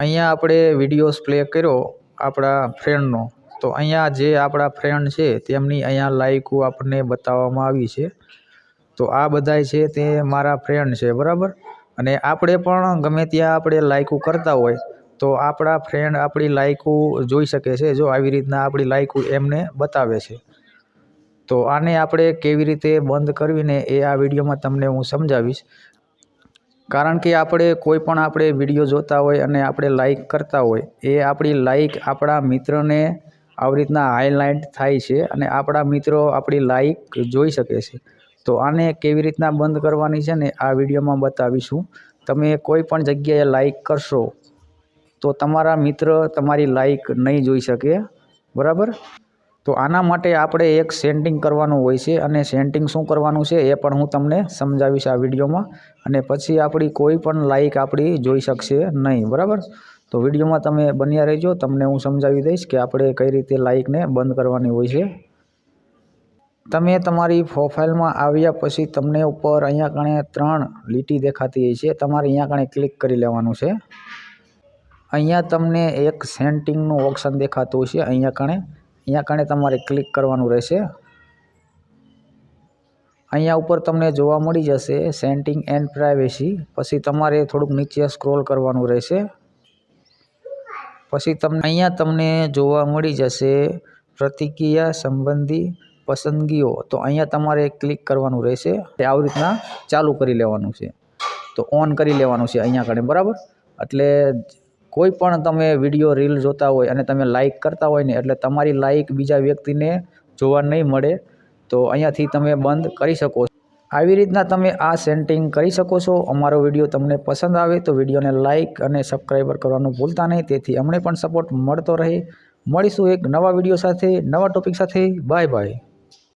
અહીંયા આપણે videos play કર્યો આપણા ફ્રેન્ડનો તો અહીંયા જે આપણા ફ્રેન્ડ છે, તેમની અહીંયા લાઈકો આપણને બતાવવામાં આવી છે. તો આ બધાય છે તે મારા ફ્રેન્ડ છે, બરાબર? અને આપણે પણ ગમે ત્યાં આપણે લાઈકો કરતા હોય, તો આપણા ફ્રેન્ડ આપણી લાઈકો જોઈ શકે છે, જો આવી રીતના આપણી લાઈકો એમને બતાવે છે. તો આને આપણે કેવી રીતે બંધ કરવીને એ આ વિડીયોમાં તમને હું સમજાવીશ. કારણ કે આપણે કોઈ પણ આપણે વીડિયો જોતા હોય અને આપણે લાઈક કરતા હોય, એ આપણી લાઈક આપણા મિત્રને આવી રીતના હાઇલાઇટ થાય છે અને આપણા મિત્રો આપણી લાઈક જોઈ શકે છે. તો આને કેવી રીતના બંધ કરવાની છે ને આ વિડીયોમાં બતાવીશું. તમે કોઈ પણ જગ્યાએ લાઈક કરશો, તો તમારા મિત્ર તમારી લાઈક નહીં જોઈ શકે. બરાબર? તો આના માટે આપણે એક સેન્ટિંગ કરવાનું હોય છે અને સેન્ટિંગ શું કરવાનું છે એ પણ હું તમને સમજાવીશ આ વિડીયોમાં અને પછી આપણી કોઈ પણ લાઈક આપણી જોઈ શકશે નહીં, બરાબર? તો વિડીયોમાં તમે બન્યા રહેજો, તમને હું સમજાવી દઈશ કે આપણે કઈ રીતે લાઇકને બંધ કરવાની હોય છે. તમે તમારી પ્રોફાઇલમાં આવ્યા પછી તમને ઉપર અહીંયા કણે ત્રણ લીટી દેખાતી હોય છે, તમારે અહીંયા કણે ક્લિક કરી લેવાનું છે. અહીંયા તમને એક સેન્ટિંગનું ઓપ્શન દેખાતું હશે અહીંયા કણે અહીંયા કણે તમારે ક્લિક કરવાનું રહેશે. અહીંયા ઉપર તમને જોવા મળી જશે સેન્ટિંગ એન્ડ પ્રાઇવેસી પછી તમારે થોડુંક નીચે સ્ક્રોલ કરવાનું રહેશે. પછી તમને અહીંયા તમને જોવા મળી જશે પ્રતિક્રિયા સંબંધી પસંદગીઓ. તો અહીંયા તમારે ક્લિક કરવાનું રહેશે. આવી રીતના ચાલુ કરી લેવાનું છે. તો ઓન કરી લેવાનું છે અહીંયા કણે બરાબર? એટલે કોઈ પણ તમે વીડિયો રીલ જોતા હોય અને તમે લાઇક કરતા હોય ને એટલે તમારી લાઇક બીજા વ્યક્તિને જોવા નહીં મળે, તો અહીંયાથી તમે બંધ કરી શકો આવી રીતના તમે આ સેન્ટિંગ કરી શકો છો. અમારો વીડિયો તમને પસંદ આવે તો વિડીયોને લાઇક અને સબસ્ક્રાઈબર કરવાનું ભૂલતા નહીં. તેથી અમને પણ સપોર્ટ મળતો રહે. મળીશું એક નવા વીડિયો સાથે, નવા ટોપિક સાથે. Bye bye